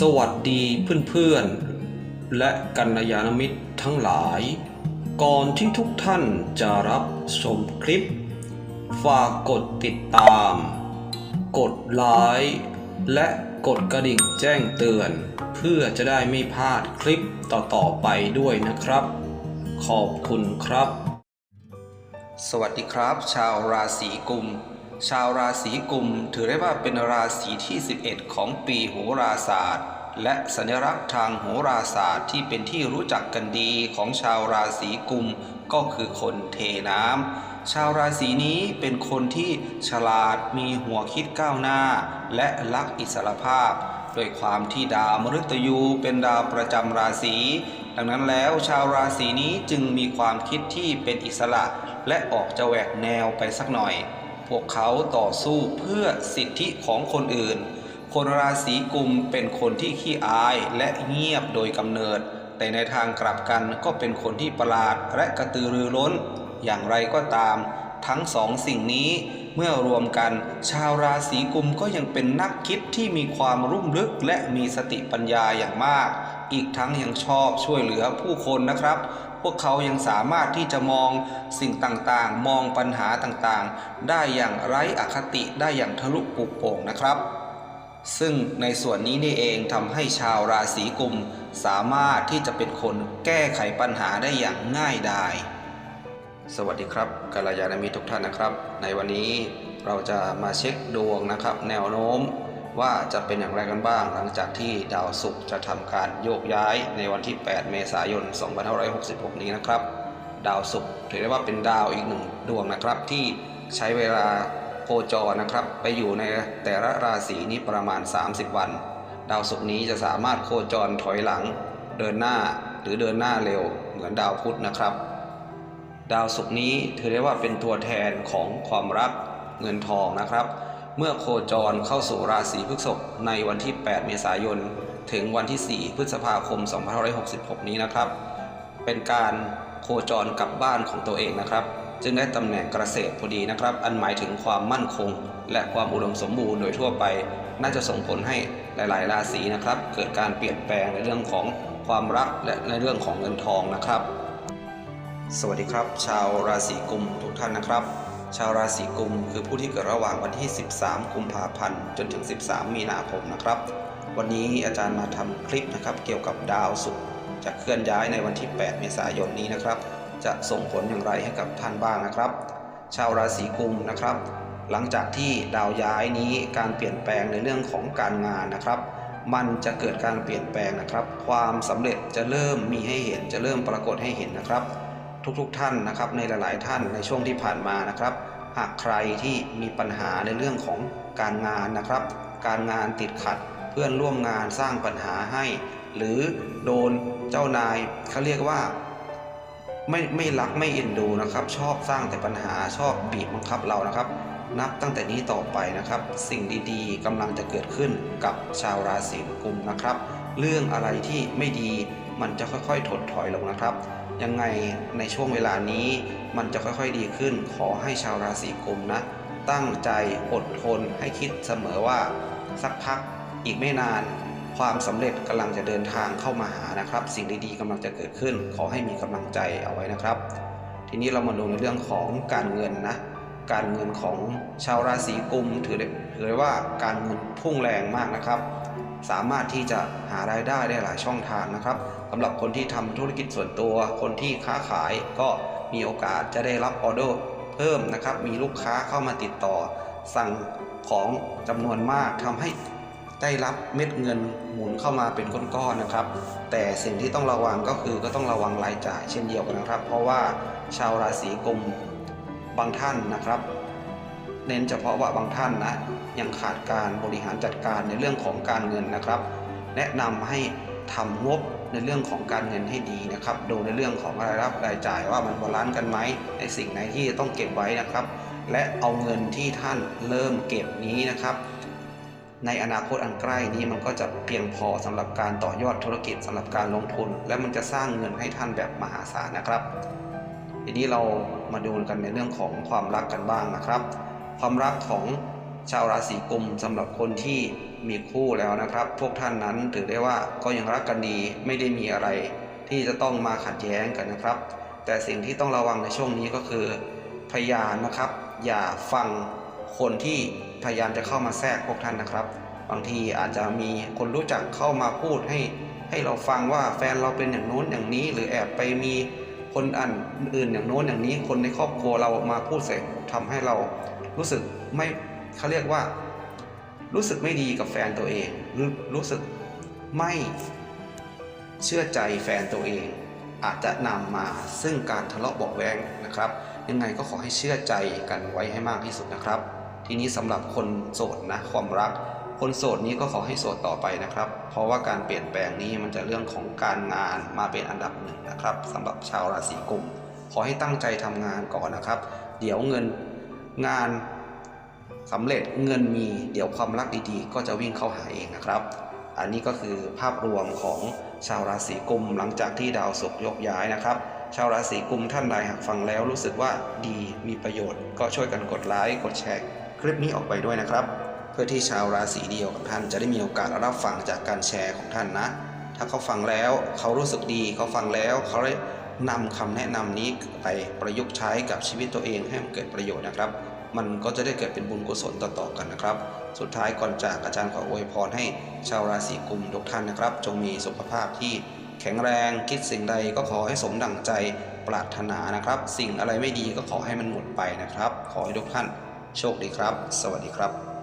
สวัสดีเพื่อนๆ และกัลยาณมิตรทั้งหลาย ก่อนที่ทุกท่านจะรับชมคลิป ฝากกดติดตาม กดไลค์และกดกระดิ่งแจ้งเตือน เพื่อจะได้ไม่พลาดคลิปต่อๆไปด้วยนะครับ ขอบคุณครับ สวัสดีครับ ชาวราศีกุม ชาวราศีกุมถือได้ว่าเป็นราศีที่ 11 ของปีโหราศาสตร์ และสัญลักษณ์ทางโหราศาสตร์ที่เป็นที่รู้จักกันดีของชาวราศีกุมก็คือคนเทน้ำชาวราศีนี้เป็นคนที่ฉลาดมีหัวคิดก้าวหน้า และรักอิสรภาพด้วยความที่ดาวมฤตยูเป็นดาวประจำราศีดังนั้นแล้วชาวราศีนี้จึงมีความคิดที่เป็นอิสระ และออกจะแหวกแนวไปสักหน่อย พวกเขาต่อสู้เพื่อสิทธิของคนอื่น คนราศีกุมเป็นคนที่ขี้อายและเงียบโดยกำเนิด แต่ในทางกลับกันก็เป็นคนที่ประหลาดและกระตือรือร้น อย่างไรก็ตาม ทั้งสองสิ่งนี้เมื่อรวมกัน ชาวราศีกุมก็ยังเป็นนักคิดที่มีความรุ่มลึกและมีสติปัญญาอย่างมาก อีกทั้งยังชอบช่วยเหลือผู้คนนะครับ พวกเขายังสามารถที่จะมองสิ่งต่างๆ มองปัญหาต่างๆ ได้อย่างไร้อคติได้อย่างทะลุปุกโป่งนะครับ ซึ่งในส่วนนี้นี่เองทำให้ชาวราศีกุม สามารถที่จะเป็นคนแก้ไขปัญหาได้อย่างง่ายดายสวัสดีครับกัลยาณมิตรทุกท่านนะครับ ในวันนี้เราจะมาเช็คดวงนะครับ แนวโน้ม ว่าจะเป็นอย่างไรกันบ้าง หลังจากที่ดาวศุกร์จะทำการโยกย้ายในวันที่ 8 เมษายน 2566 นี้นะครับ ดาวศุกร์ถือได้ว่าเป็นดาวอีกหนึ่งดวงนะครับ ที่ใช้เวลาโคจรนะครับ ไปอยู่ในแต่ละราศีนี้ประมาณ 30 วัน ดาวศุกร์นี้จะสามารถโคจรถอยหลัง เดินหน้าหรือเดินหน้าเร็ว เหมือนดาวพุธนะครับ ดาวศุกร์นี้ถือได้ว่าเป็นตัวแทนของความรักเงินทองนะครับ เมื่อโคจรเข้าสู่ราศีพฤษภในวันที่ 8 เมษายน ถึงวันที่ 4 พฤษภาคม 2566 นี้นะครับ เป็นการโคจรกลับบ้านของตัวเองนะครับ จึงได้ตำแหน่งเกษตรพอดีนะครับ อันหมายถึงความมั่นคง และความอุดมสมบูรณ์โดยทั่วไป น่าจะส่งผลให้หลาย ๆ ราศีนะครับ เกิดการเปลี่ยนแปลงในเรื่องของความรักและในเรื่องของเงินทองนะครับ สวัสดีครับ ชาวราศีกุมทุกท่านนะครับ ชาวราศีกุมคือผู้ที่เกิดระหว่างวันที่ 13 กุมภาพันธ์ จนถึง 13 มีนาคมนะครับ วันนี้อาจารย์มาทำคลิปนะครับเกี่ยวกับดาวศุกร์จะเคลื่อนย้ายในวันที่ 8 เมษายนนี้นะครับ จะส่งผลอย่างไรให้กับท่านบ้างนะครับ ชาวราศีกุมนะครับ หลังจากที่ดาวย้ายนี้การเปลี่ยนแปลงในเรื่องของการงานนะครับ มันจะเกิดการเปลี่ยนแปลงนะครับ ความสำเร็จจะเริ่มมีให้เห็นจะเริ่มปรากฏให้เห็นนะครับ ทุกๆทท่านนะครับในหลายๆท่านในช่วงที่ผ่านมานะครับ หากใครที่มีปัญหาในเรื่องของการงานนะครับ การงานติดขัดเพื่อนร่วมงานสร้างปัญหาให้ หรือโดนเจ้านายเขาเรียกว่าไม่ไม่รักไม่เอ็นดูนะครับ ชอบสร้างแต่ปัญหาชอบบีบบังคับเรานะครับ นับตั้งแต่นี้ต่อไปนะครับ สิ่งดีๆกำลังจะเกิดขึ้นกับชาวราศีกุมนะครับ เรื่องอะไรที่ไม่ดีมันจะค่อยๆ ถดถอยลงนะครับ ยังไงในช่วงเวลานี้มันจะค่อยๆดีขึ้น ขอให้ชาวราศีกุมนะ ตั้งใจอดทนให้คิดเสมอว่า สักพักอีกไม่นาน ความสำเร็จกำลังจะเดินทางเข้ามาหานะครับ สิ่งดีๆกำลังจะเกิดขึ้น ขอให้มีกำลังใจเอาไว้นะครับ ทีนี้เรามาดูในเรื่องของการเงินนะการเงินของชาวราศีกุมถือได้ถือได้ว่าการเงินพุ่งแรงมากนะครับ สามารถที่จะหารายได้ได้หลายช่องทางนะครับสำหรับคนที่ทำธุรกิจส่วนตัว คนที่ค้าขายก็มีโอกาสจะได้รับออเดอร์เพิ่มนะครับ มีลูกค้าเข้ามาติดต่อ สั่งของจำนวนมากทำให้ได้รับเม็ดเงินหมุนเข้ามาเป็นก้อนๆนะครับ แต่สิ่งที่ต้องระวังก็คือก็ต้องระวังรายจ่ายเช่นเดียวกันนะครับ เพราะว่าชาวราศีกุมบางท่านนะครับ เน้นเฉพาะว่าบางท่านนะยังขาดการบริหารจัดการในเรื่องของการเงินนะครับ แนะนำให้ทำงบในเรื่องของการเงินให้ดีนะครับดูในเรื่องของรายรับรายจ่ายว่ามันบาลานซ์กันไหมในสิ่งไหนที่ต้องเก็บไว้นะครับ และเอาเงินที่ท่านเริ่มเก็บนี้นะครับในอนาคตอันใกล้นี้มันก็จะเพียงพอสำหรับการต่อยอดธุรกิจสำหรับการลงทุน และมันจะสร้างเงินให้ท่านแบบมหาศาลนะครับ ทีนี้เรามาดูกันในเรื่องของความรักกันบ้างนะครับ ความรักของชาวราศีกุมสำหรับคนที่มีคู่แล้วนะครับ พวกท่านนั้นถือได้ว่าก็ยังรักกันดีไม่ได้มีอะไร ที่จะต้องมาขัดแย้งกันนะครับ แต่สิ่งที่ต้องระวังในช่วงนี้ก็คือ พยานนะครับ อย่าฟังคนที่พยายามจะเข้ามาแทรกพวกท่านนะครับ บางทีอาจจะมีคนรู้จักเข้ามาพูดให้ ให้เราฟังว่าแฟนเราเป็นอย่างโน้นอย่างนี้ หรือแอบไปมีคนอันอื่นอย่างโน้นอย่างนี้ คนในครอบครัวเรามาพูดเสร็จทำให้เรา รู้สึกไม่เขาเรียกว่า รู้สึกไม่ดีกับแฟนตัวเองรู้รู้สึกไม่เชื่อใจแฟนตัวเอง อาจจะนำมาซึ่งการทะเลาะเบาะแวงนะครับ ยังไงก็ขอให้เชื่อใจกันไว้ให้มากที่สุดนะครับ ทีนี้สำหรับคนโสดนะความรัก คนโสดนี้ก็ขอให้โสดต่อไปนะครับ เพราะว่าการเปลี่ยนแปลงนี้มันจะเรื่องของการงานมาเป็นอันดับหนึ่งนะครับสำหรับชาวราศีกุมขอให้ตั้งใจทำงานก่อนนะครับ เดี๋ยวเงิน งานสำเร็จเงินมีเดี๋ยวความรักดีๆ ก็จะวิ่งเข้าหาเองนะครับ อันนี้ก็คือภาพรวมของชาวราศีกุมหลังจากที่ดาวศุกร์ยกย้ายนะครับ ชาวราศีกุมท่านใดหากฟังแล้วรู้สึกว่าดีมีประโยชน์ ก็ช่วยกันกดไลค์กดแชร์คลิปนี้ออกไปด้วยนะครับ เพื่อที่ชาวราศีเดียวกับท่านจะได้มีโอกาสรับฟังจากการแชร์ของท่านนะ ถ้าเขาฟังแล้วเขารู้สึกดีเขาฟังแล้วเขาได้ นำคำแนะนำนี้ไปประยุกต์ใช้กับชีวิตตัวเองให้มันเกิดประโยชน์นะครับ มันก็จะได้เกิดเป็นบุญกุศลต่อๆกันนะครับ สุดท้ายก่อนจากอาจารย์ขออวยพรให้ชาวราศีกุมทุกท่านนะครับ จงมีสุขภาพที่แข็งแรงคิดสิ่งใดก็ขอให้สมดั่งใจปรารถนานะครับ สิ่งอะไรไม่ดีก็ขอให้มันหมดไปนะครับ ขอให้ทุกท่านโชคดีครับ สวัสดีครับ